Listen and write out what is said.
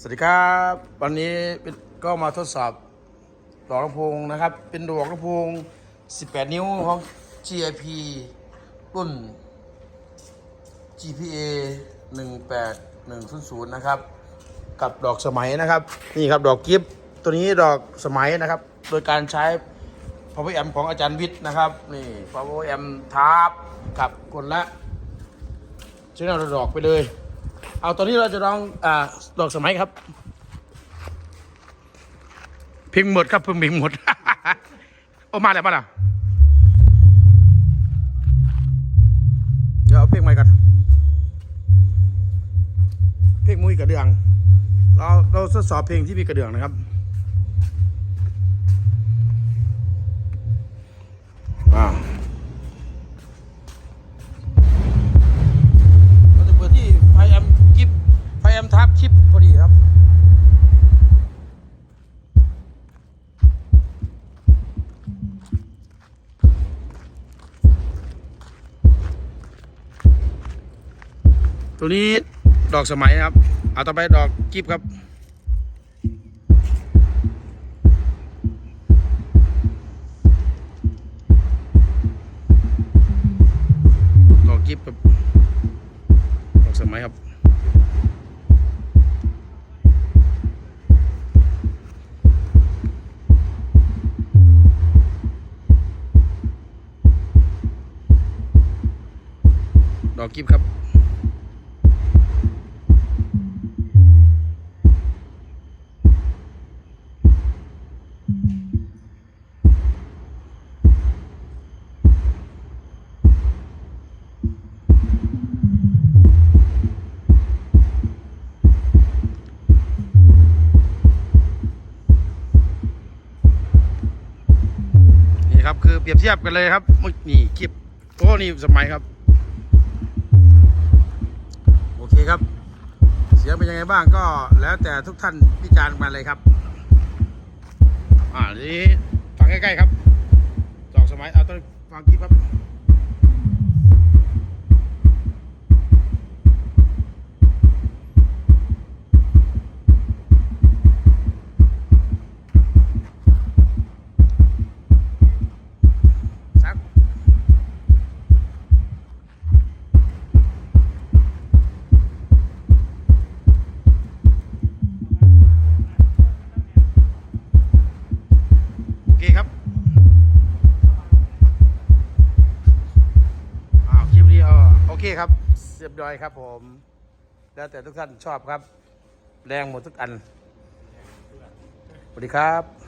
สวัสดีครับ วันนี้ก็มาทดสอบดอกลำโพงนะครับ เป็นดอกลำโพง 18 นิ้วของ GIP รุ่น GPA 18100 นะครับ กับดอกสมัยนะครับ นี่ครับดอกกิฟต์ตัวนี้ดอกสมัยนะครับ โดยการใช้ power amp ของอาจารย์วิทย์นะครับ นี่ power amp ทาบกับคนละใช้แนวดอกไปเลย เอาตอนนี้เราจะลองอ่าดอกสมัยครับเพลงหมดครับเพิ่งเพลงหมด โอ้มาแล้วมาแล้วเดี๋ยวเอาเพลงใหม่ก่อนเพลงมุ้ยกระเดื่อง เราเราทดสอบเพลงที่มีกระเดื่องนะครับว้าว ตัวนี้ดอกสมัยนะครับ เอาต่อไปดอกกิฟครับ ดอกกิฟครับดอกสมัยครับดอกกิฟครับ เปรียบเทียบกันเลยครับมื่อนี่คลิปโอ้นี่สมัยครับ โอเคครับ เสียงเป็นยังไงบ้างก็แล้วแต่ทุกท่านพิจารณ์มาเลยครับ อ่าทีนี้ฟังใกล้ๆครับสองสมัยเอาต้นฟังคลิปครับ ครับเรียบร้อยครับผม แล้วแต่ทุกท่านชอบครับ แรงหมดทุกอันสวัสดีครับ